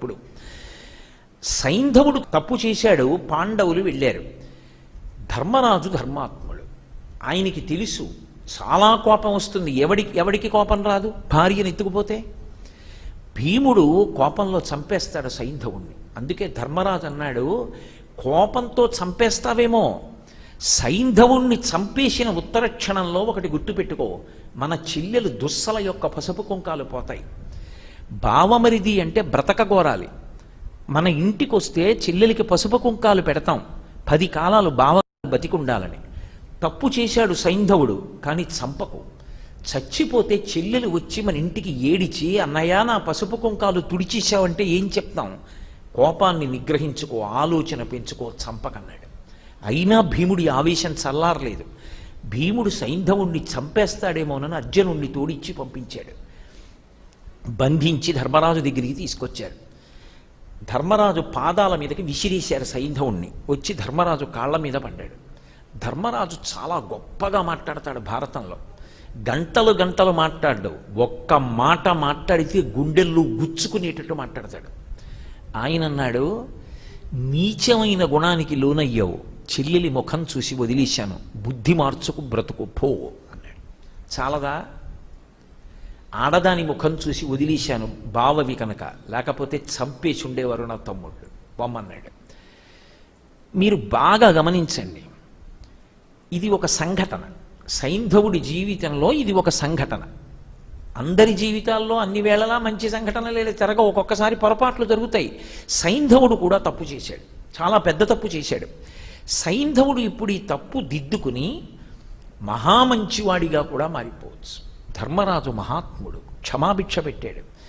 ఎప్పుడు సైంధవుడు తప్పు చేశాడు పాండవులు వెళ్ళారు. ధర్మరాజు ధర్మాత్ముడు. ఆయనకి తెలుసు చాలా కోపం వస్తుంది. ఎవడికి ఎవడికి కోపం రాదు? భార్యను ఎత్తుకుపోతే? భీముడు కోపంలో చంపేస్తాడు సైంధవుణ్ణి. అందుకే ధర్మరాజు అన్నాడు కోపంతో చంపేస్తావేమో? సైంధవుణ్ణి చంపేసిన ఉత్తర క్షణంలో ఒకటి గుర్తుపెట్టుకో. మన చెల్లెలు దుస్సల యొక్క పసుపు కుంకాలు పోతాయి. బావమరిది అంటే బ్రతకగోరాలి మన ఇంటికి వస్తే చెల్లెలికి పసుపు కుంకాలు పెడతాం. పది కాలాలు భావ బతికుండాలని. తప్పు చేశాడు సైంధవుడు కానీ చంపకు. చచ్చిపోతే చెల్లెలు వచ్చి మన ఇంటికి ఏడిచి అన్నయ్య నా పసుపు కుంకాలు తుడిచేశావంటే ఏం చెప్తాం? కోపాన్ని నిగ్రహించుకో ఆలోచన పెంచుకో చంపకన్నాడు. అయినా భీముడి ఆవేశం చల్లారలేదు. భీముడు సైంధవుణ్ణి చంపేస్తాడేమోనని అర్జునుణ్ణి తోడిచ్చి పంపించాడు. బంధించి ధర్మరాజు దగ్గరికి తీసుకొచ్చారు. ధర్మరాజు పాదాల మీదకి విసిరేశారు సైంధవుణ్ణి. వచ్చి ధర్మరాజు కాళ్ళ మీద పడ్డాడు. ధర్మరాజు చాలా గొప్పగా మాట్లాడతాడు భారతంలో. గంటలు గంటలు మాట్లాడు. ఒక్క మాట మాట్లాడితే గుండెల్లో గుచ్చుకునేటట్టు మాట్లాడతాడు. ఆయన అన్నాడు నీచమైన గుణానికి లోనయ్యావు. చెల్లెలి ముఖం చూసి వదిలేశాను. బుద్ధి మార్చుకు బ్రతుకు పో అన్నాడు. చాలదా? ఆడదాని ముఖం చూసి వదిలేశాను బావవి కనుక. లేకపోతే చంపేసి ఉండేవారు నా తమ్ముడు బొమ్మన్నాడు. మీరు బాగా గమనించండి. ఇది ఒక సంఘటన. సైంధవుడి జీవితంలో ఇది ఒక సంఘటన. అందరి జీవితాల్లో అన్ని వేళలా మంచి సంఘటనలు తెరగ ఒక్కొక్కసారి పొరపాట్లు జరుగుతాయి. సైంధవుడు కూడా తప్పు చేశాడు. చాలా పెద్ద తప్పు చేశాడు. సైంధవుడు ఇప్పుడు ఈ తప్పు దిద్దుకుని మహామంచివాడిగా కూడా మారిపోవచ్చు. ధర్మరాజు మహాత్ముడు క్షమాభిక్ష పెట్టాడు.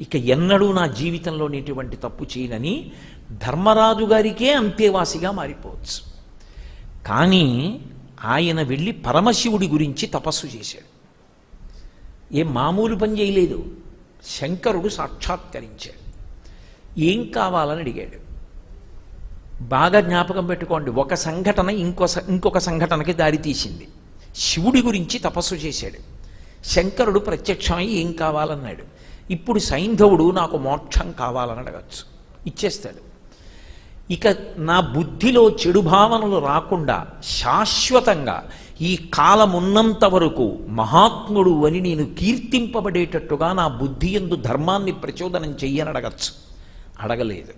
ఇక ఎన్నడూ నా జీవితంలో ఇటువంటి తప్పు చేయనని ధర్మరాజు గారికే అంతేవాసిగా మారిపోవచ్చు. కానీ ఆయన వెళ్ళి పరమశివుడి గురించి తపస్సు చేశాడు. ఏం మామూలు పని చేయలేదు. శంకరుడు సాక్షాత్కరించాడు. ఏం కావాలని అడిగాడు. బాగా జ్ఞాపకం పెట్టుకోండి ఒక సంఘటన ఇంకో ఇంకొక సంఘటనకి దారితీసింది శివుడి గురించి తపస్సు చేశాడు. శంకరుడు ప్రత్యక్షమై ఏం కావాలన్నాడు? ఇప్పుడు సైంధవుడు నాకు మోక్షం కావాలని అడగచ్చు. ఇచ్చేస్తాడు. ఇక నా బుద్ధిలో చెడు భావనలు రాకుండా శాశ్వతంగా ఈ కాలమున్నంత వరకు మహాత్ముడు అని నేను కీర్తింపబడేటట్టుగా నా బుద్ధి ఎందు ధర్మాన్ని ప్రచోదనం చెయ్యని అడగచ్చు అడగలేదు.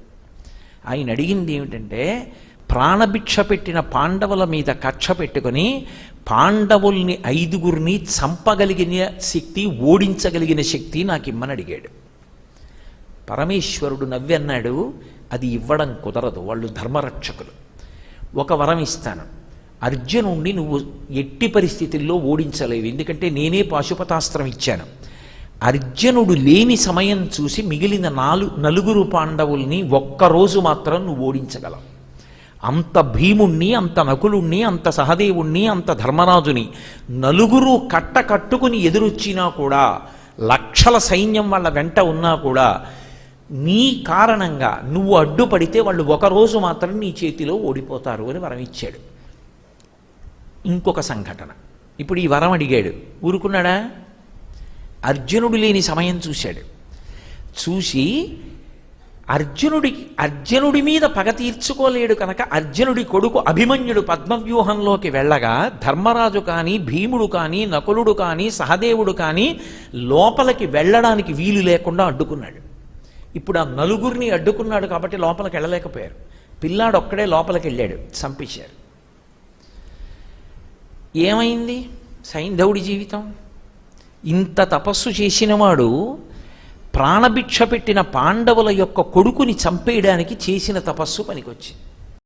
ఆయన అడిగింది ఏమిటంటే ప్రాణభిక్ష పెట్టిన పాండవుల మీద కక్ష పెట్టుకొని పాండవుల్ని ఐదుగురిని చంపగలిగిన శక్తి ఓడించగలిగిన శక్తి నాకు ఇమ్మని అడిగాడు. పరమేశ్వరుడు నవ్వన్నాడు అది ఇవ్వడం కుదరదు వాళ్ళు ధర్మరక్షకులు. ఒక వరం ఇస్తాను అర్జునుణ్ణి నువ్వు ఎట్టి పరిస్థితుల్లో ఓడించలేవు ఎందుకంటే నేనే పాశుపతాస్త్రం ఇచ్చాను. అర్జునుడు లేని సమయం చూసి మిగిలిన నాలుగు నలుగురు పాండవుల్ని ఒక్కరోజు మాత్రం నువ్వు ఓడించగలవు. అంత భీముణ్ణి అంత నకులుణ్ణి అంత సహదేవుణ్ణి అంత ధర్మరాజుని నలుగురు కట్ట కట్టుకుని ఎదురొచ్చినా కూడా లక్షల సైన్యం వాళ్ళ వెంట ఉన్నా కూడా నీ కారణంగా నువ్వు అడ్డుపడితే వాళ్ళు ఒకరోజు మాత్రం నీ చేతిలో ఓడిపోతారు అని వరం ఇచ్చాడు. ఇంకొక సంఘటన. ఇప్పుడు ఈ వరం అడిగాడు. ఊరుకున్నాడా? అర్జునుడు లేని సమయం చూశాడు. చూసి అర్జునుడికి అర్జునుడి మీద పగ తీర్చుకోలేడు కనుక అర్జునుడి కొడుకు అభిమన్యుడు పద్మవ్యూహంలోకి వెళ్ళగా ధర్మరాజు కానీ భీముడు కానీ నకులుడు కానీ సహదేవుడు కానీ లోపలికి వెళ్ళడానికి వీలు లేకుండా అడ్డుకున్నాడు. ఇప్పుడు ఆ నలుగురిని అడ్డుకున్నాడు కాబట్టి లోపలికి వెళ్ళలేకపోయారు. పిల్లాడు ఒక్కడే లోపలికి వెళ్ళాడు చంపేశారు. ఏమైంది? సైంధవుడి జీవితం? ఇంత తపస్సు చేసినవాడు ప్రాణభిక్ష పెట్టిన పాండవుల యొక్క కొడుకుని చంపేయడానికి చేసిన తపస్సు పనికొచ్చింది.